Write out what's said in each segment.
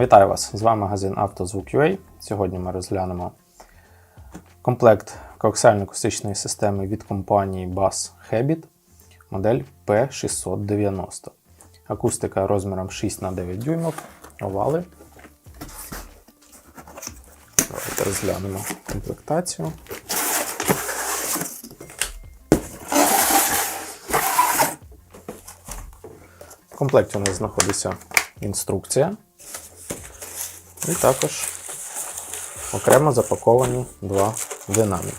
Вітаю вас! З вами магазин «Автозвук.UA». Сьогодні ми розглянемо комплект коаксіально-акустичної системи від компанії Bass Habit, модель P690. Акустика розміром 6х9 дюймів, овали. Давайте розглянемо комплектацію. В комплекті у нас знаходиться інструкція. І також окремо запаковані два динаміки.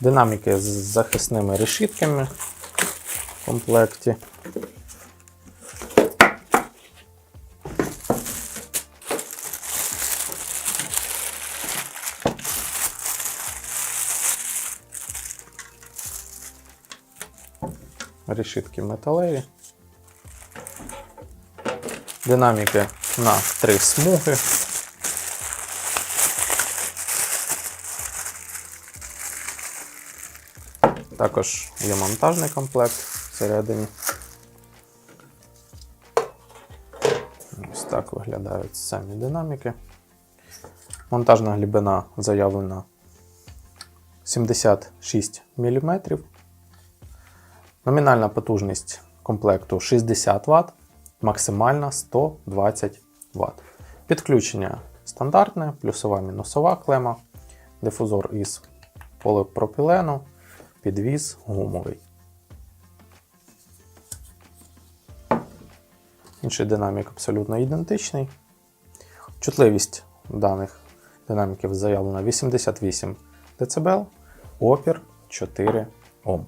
Динаміки з захисними решітками в комплекті. Решітки металеві. Динаміки на три смуги. Також є монтажний комплект всередині. Ось так виглядають самі динаміки. Монтажна глибина заявлена 76 мм. Номінальна потужність комплекту 60 Вт, максимальна 120 Вт. Підключення стандартне, плюсова мінусова клема, дифузор із поліпропілену, підвіз гумовий. Інший динамік абсолютно ідентичний. Чутливість даних динаміків заявлена 88 дБ, опір 4 Ом.